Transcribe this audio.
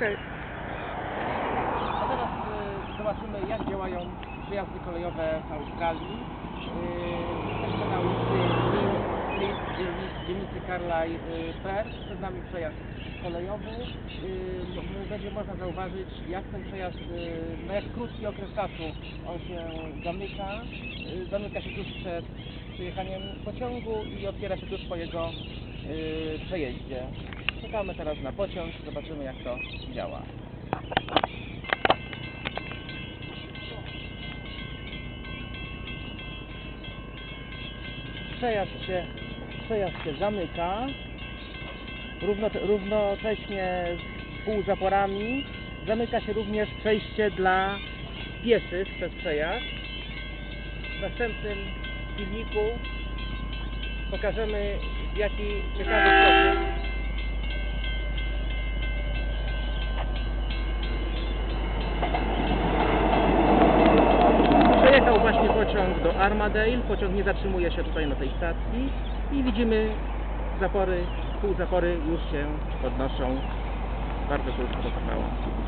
Okej. A teraz y, zobaczymy jak działają przejazdy kolejowe w Australii. Y, Jesteśmy na ulicy King Street, dzielni- dzielnicy Carlisle y, Perth. Przed nami przejazd kolejowy. Y, Będzie można zauważyć jak ten przejazd, y, na jak krótki okres czasu on się zamyka. Y, Zamyka się tuż przed przyjechaniem pociągu i otwiera się tuż po jego y, przejeździe. Czekamy teraz na pociąg, zobaczymy jak to działa. przejazd się, przejazd się zamyka Równo, równocześnie z półzaporami zamyka się również przejście dla pieszych przez przejazd w następnym filmiku pokażemy w jaki ciekawy sposób Przejechał właśnie pociąg do Armadale, pociąg nie zatrzymuje się tutaj na tej stacji i widzimy zapory, półzapory już się podnoszą. Bardzo krótko to trwało.